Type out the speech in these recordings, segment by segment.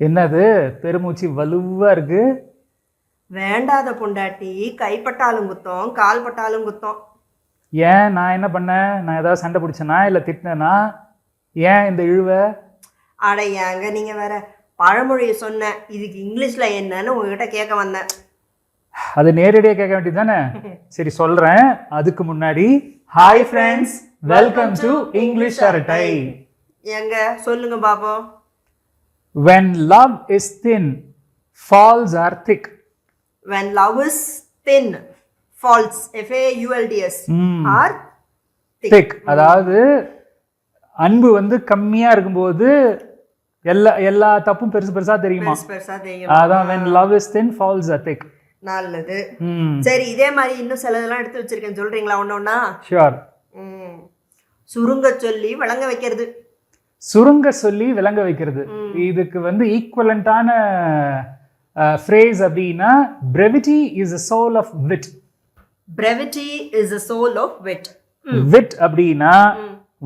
என்னது? பெருமூச்சு வலுவா இருக்கு? வேண்டாத பொண்டாட்டி. கைப்பட்டாலும் குத்தம் கால் பட்டாலும் குத்தம். ஏன்? நான் என்ன பண்ணேன் நான் ஏதாவது சண்டை பிடிச்சேனா? இல்லை திட்டினேனா? ஏன் இந்த இழுவை? அட ஏங்க நீங்க வேற பழமொழியை சொன்னேன் இதுக்கு இங்கிலீஷ்ல என்னன்னு உங்ககிட்ட கேட்க வந்தேன். அது நேரடியாக கேட்க வேண்டியது தானே? சரி சொல்கிறேன் அதுக்கு முன்னாடி hi friends welcome to English அரட்டை ஏங்க சொல்லுங்க பாப்போம். When love is thin falls are thick. When love is thin false f a u l d s ம். or thick. அதாவது அன்பு வந்து கம்மியா இருக்கும்போது எல்லா எல்லா தப்பும் பெருசு பெருசா தெரியுமா? பெருசு பெருசா தெரியும்? அதான் when love is thin falls are thick. நல்லது. ம் சரி இதே மாதிரி இன்னும் சிலதெல்லாம் எடுத்து வச்சிருக்கேன். சொல்றீங்களா? ஒண்ணு ஒண்ணா? ஷியோர் ம். சுருங்க சொல்லி விளங்க வைக்கிறது. சுருங்க சொல்லி விளங்க வைக்கிறது. இதுக்கு வந்து ஈக்குவலண்டான ஃப்ரேஸ் அப்படின்னா brevity is a soul of wit. Brevity is the soul of wit. விட் அப்படின்னா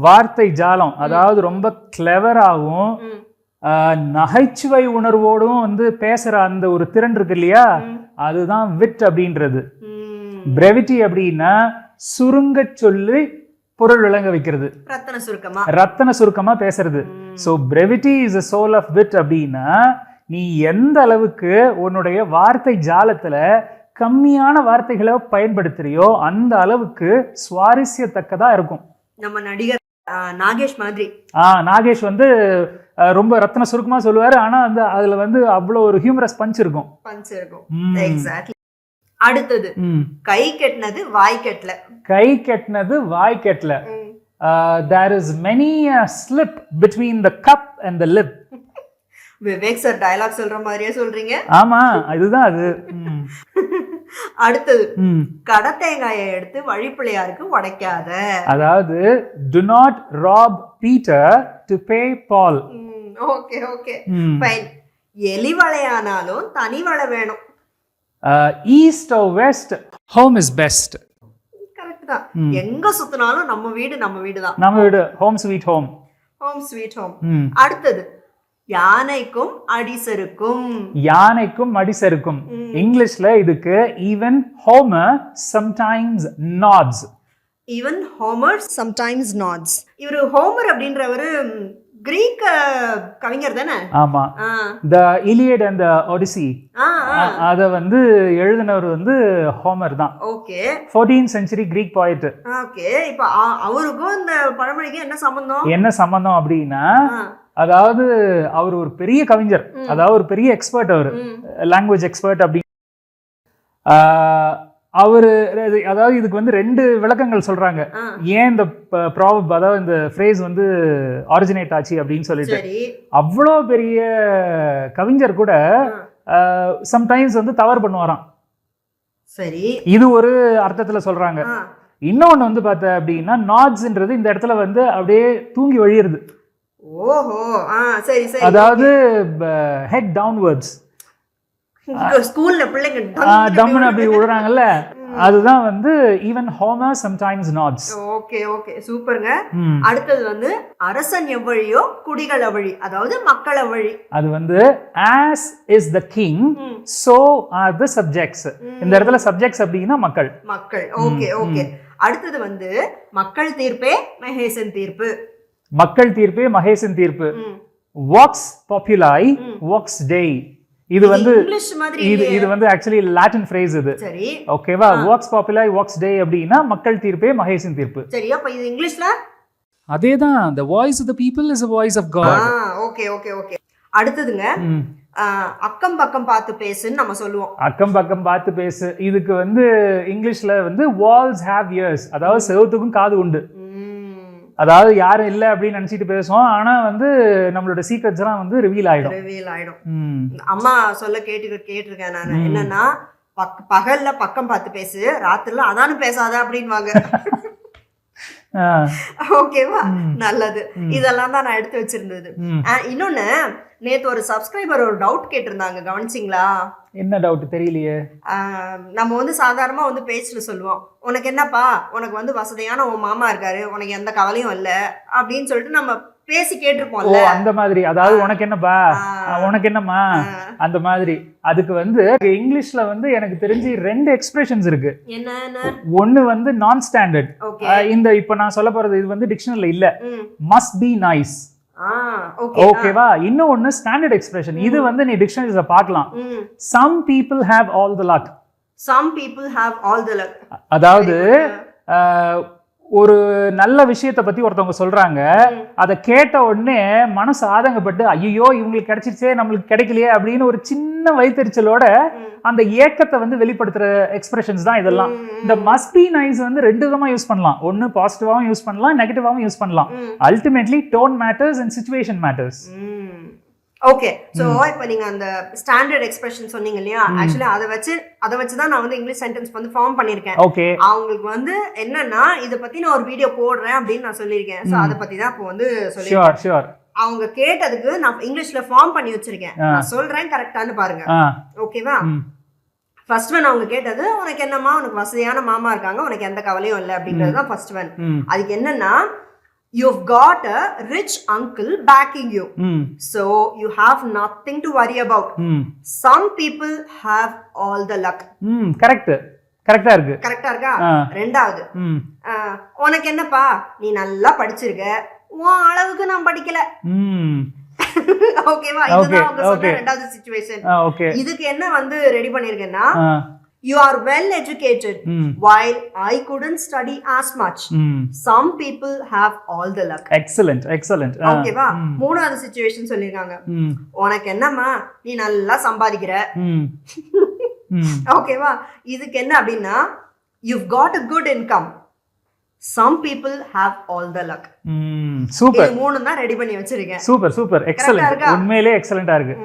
வார்த்தை ஜாலம். அதாவது ரொம்ப கிளவராகவும். நகைச்சுவை உணர்வோடும் வந்து பேசுற அந்த ஒரு திறன் இருக்கு இல்லையா? அதுதான் விட் அப்படின்றது. brevity அப்படின்னா சுருங்க சொல்லி பொருள் விளங்க வைக்கிறது. ரத்தன சுருக்கமா? ரத்தன சுருக்கமா பேசுறது. So brevity is a soul of wit அப்படின்னா நீ எந்த அளவுக்கு உன்னுடைய வார்த்தை ஜாலத்துல கம்மியான வார்த்தைகளை பயன்படுத்துறியோ அந்த அளவுக்கு சுவாரஸ்யத்தக்கதா இருக்கும். நம்ம நடிகர் நாகேஷ் மாதிரி. ஆ நாகேஷ் வந்து ரொம்ப ரத்தன சுருக்கமா சொல்லுவாரு. ஆனா அந்த அதுல வந்து அவ்வளோ ஒரு ஹியூமரஸ் பஞ்ச் இருக்கும். பஞ்ச் இருக்கும். அடுத்தது. கை கெட்டினது வாய் கெட்டல. கை கெட்டினது வாய் கெட்டல. There is many slip between the cup and the lip Vivek sir dialogue சொல்ற மாதிரியே சொல்றீங்க. ஆமா இதுதான் அது. அடுத்தது. கடை தேங்காயை எடுத்து வழிப்பிள்ளையாருக்கு உடைக்காத. அதாவது to not rob Peter to pay Paul okay okay fine எலி வளையானாலும் தனி வலை வேணும். East or west home is best correct தான். எங்க சுத்தினாலும் நம்ம வீடு நம்ம வீடு தான் நம்ம வீடு home sweet home home sweet home அடுத்தது யானைக்கும் அடிசருக்கும் யானைக்கும் மடிசருக்கும் இங்கிலீஷ்ல இதுக்கு even Homer sometimes nods even Homer sometimes nods இவரு ஹோமர் அப்படின்றவரு ம், கிரீக்க கவிஞர் தானே? ஆமா. The Iliad and the Odyssey. அதை வந்து எழுதினவர் வந்து ஹோமர் தான். Okay. Fourteen century Greek point okay. இப்போ அவருக்கும் இந்த பழமொழிக்கும் என்ன சம்பந்தம்? என்ன சம்பந்தம் அப்படின்னா அதாவது அவர் ஒரு பெரிய கவிஞர். அதாவது ஒரு பெரிய எக்ஸ்பர்ட் அவர். லாங்குவேஜ் எக்ஸ்பர்ட் அப்படி அவர் அதாவது இதுக்கு வந்து ரெண்டு விளக்கங்கள் சொல்றாங்க. ஏன் இந்த ப்ராபப் அதாவது இந்த ஃப்ரேஸ் வந்து ஆரிஜினேட் ஆச்சு அப்படின்னு சொல்லிட்டு. அவ்வளோ பெரிய கவிஞர் கூட சம்டைம்ஸ் வந்து தவறு பண்ணுவாராம். சரி. இது ஒரு அர்த்தத்துல சொல்றாங்க. ஆ, இன்னொன்னு வந்து பார்த்த அப்படின்னா நாட்ஸ்ன்றது இந்த இடத்துல வந்து அப்படியே தூங்கி வழியிறது. ஓஹோ. ஆ சரி சரி அதாவது ஹெட் டவுன்வர்ட்ஸ் ஸ்கூல்ல பிள்ளைங்க டம்னு அப்படி விடுறாங்கல்ல? அதுதான் வந்து even Homer sometimes nods okay okay. சூப்பருங்க. அடுத்தது வந்து அரசன் எவ்வழியோ குடிகள் அவ்வழி அதாவது மக்கள் அவ்வழி. அது வந்து as is the king. So are the subjects இந்த இடத்துல சப்ஜெக்ட்ஸ் அப்படின்னா மக்கள். மக்கள். Okay okay. அடுத்தது வந்து மக்கள் தீர்ப்பே மகேசன் தீர்ப்பு. மக்கள் தீர்ப்பே மகேசன் தீர்ப்பு. வாக்ஸ் பாப்புலாய் வாக்ஸ் டே இது வந்து இது இது வந்து ஆக்சுவலி லாட்டின் ஃப்ரேஸ் இது. சரி. ஓகேவா வாக்ஸ் பாப்புலாய் வாக்ஸ் டே அப்படின்னா மக்கள் தீர்ப்பே மகேசன் தீர்ப்பு. சரி அப்ப இது இங்கிலீஷ்ல அதே தான் the voice of the people is voice of God okay okay okay அடுத்ததுங்க அக்கம் பக்கம் பார்த்து பேசுன்னு நம்ம சொல்லுவோம். அக்கம் பக்கம் பார்த்து பேசு. இதுக்கு வந்து இங்கிலீஷ்ல வந்து வால்ஸ் ஹேவ் இயர்ஸ் அதாவது செவத்துக்கும் காது உண்டு. அதாவது யாரும் இல்லை அப்படின்னு நினைச்சிட்டு பேசுவோம். ஆனா வந்து நம்மளோட சீக்ரெட்ஸ் எல்லாம் வந்து ரிவீல் ஆயிடும். reveal ஆயிடும். ம். அம்மா சொல்ல கேட்டு கேட்டிருக்கேன் நான். என்னன்னா பக் பகல்ல பக்கம் பார்த்து பேசு ராத்திரில அதானும் பேசாத அப்படின்வாங்க ஓகேவா? நல்லது. இதெல்லாம் தான் நான் எடுத்து வச்சிருந்தது. இன்னொன்னு நேத்து ஒரு சப்ஸ்கிரைபர் ஒரு டவுட் கேட்டிருந்தாங்க கவனிச்சிங்களா? என்ன டவுட் தெரியலையே. நம்ம வந்து சாதாரணமா வந்து பேச்சுல சொல்லுவோம். உனக்கு என்னப்பா? உனக்கு வந்து வசதியான உன் மாமா இருக்காரு. உனக்கு எந்த கவலையும் இல்லை. அப்படின்னு சொல்லிட்டு நம்ம பேசி கேட்டிருப்போம்ல. அந்த மாதிரி. அதாவது உனக்கு என்னப்பா? உனக்கு என்னம்மா? அந்த மாதிரி. அதுக்கு வந்து இங்கிலீஷ்ல வந்து எனக்கு தெரிஞ்சு ரெண்டு எக்ஸ்பிரஷன்ஸ் இருக்கு. ஒன்னு வந்து நான் ஸ்டாண்டர்ட் இந்த இப்ப நான் சொல்ல போறது இது வந்து டிக்ஷனரில இல்ல. மஸ்ட் பி நைஸ் ஓகேவா? இன்னும் ஒன்னு ஸ்டாண்டர்ட் எக்ஸ்பிரஷன் இது வந்து நீ டிக்ஷனரிஸ்ல பார்க்கலாம். Some people have all the luck some people have all the luck அதாவது ஒரு நல்ல விஷயத்தை பத்தி ஒருத்தவங்க சொல்றாங்க. அதை கேட்ட உடனே மனசு ஆதங்கப்பட்டு ஐயோ இவங்களுக்கு கிடைச்சிருச்சே நம்மளுக்கு கிடைக்கலையே அப்படின்னு ஒரு சின்ன வயிற்றுச்சலோட அந்த ஏக்கத்தை வந்து வெளிப்படுத்துற எக்ஸ்பிரஷன்ஸ் தான் இதெல்லாம். இந்த மஸ்ட் பி நைஸ் வந்து ரெண்டு விதமா யூஸ் பண்ணலாம். ஒன்னு பாசிட்டிவாவும் யூஸ் பண்ணலாம் நெகட்டிவாவும் யூஸ் பண்ணலாம். Ultimately tone matters and situation matters okay so இப்போ நீங்க அந்த ஸ்டாண்டர்ட் எக்ஸ்பிரஷன் சொன்னீங்க இல்லையா? ஆக்சுவலி அதை வச்சு அதை வச்சு தான் நான் வந்து இங்கிலீஷ் சென்டென்ஸ் வந்து ஃபார்ம் பண்ணிருக்கேன். ஓகே அவங்களுக்கு வந்து என்னன்னா இத பத்தி நான் ஒரு வீடியோ போடுறேன் அப்படின்னு நான் சொல்லியிருக்கேன். சோ அதை பத்தி தான் இப்போ வந்து சொல்லி அவங்க கேட்டதுக்கு நான் இங்கிலீஷ்ல ஃபார்ம் பண்ணி வச்சிருக்கேன். நான் சொல்றேன் கரெக்டான்னு பாருங்க. ஓகேவா ஃபர்ஸ்ட் ஒன் அவங்க கேட்டது உனக்கு என்னம்மா? உனக்கு வசதியான மாமா இருக்காங்க. உனக்கு எந்த கவலையும் இல்லை. அப்படின்றது தான் ஃபர்ஸ்ட் ஒன் அதுக்கு என்னன்னா you've got a rich uncle backing you. ம் so you have nothing to worry about. ம் some people have all the luck. Hmm correct கரெக்டா இருக்கு. கரெக்டா இருக்கா. ரெண்டாவது. ஆஹ், உனக்கு என்னப்பா? நீ நல்லா படிச்சிருக்க. உன் அளவுக்கு நான் படிக்கல. ஓகேவா Okay, இதுதான் அவங்க. ரெண்டாவது சுச்சுவேஷன் இதுக்கு என்ன வந்து ready பண்ணிருக்கேன்னா you are well educated hmm while i couldn't study as much ம் some people have all the luck. Excellent excellent ஓகேவா மூணாவது சுச்சுவேஷன் சொல்லிருக்காங்க ம் உனக்கு என்னம்மா? நீ நல்லா சம்பாதிக்கிற. ஓகேவா இதுக்கு என்ன அப்படின்னா you've got a good income. Some people have all the luck. Hmm super மூணு தான் ரெடி பண்ணி வச்சிருக்கேன். சூப்பர் சூப்பர் எக்ஸலண்ட் இருக்கா? உண்மையிலே எக்ஸலண்டா இருக்கு.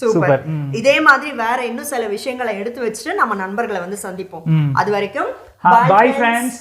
சூப்பர் இதே மாதிரி வேற இன்னும் சில விஷயங்களை எடுத்து வச்சுட்டு நம்ம நண்பர்களை வந்து சந்திப்போம். அது வரைக்கும் பாய். ஃப்ரெண்ட்ஸ்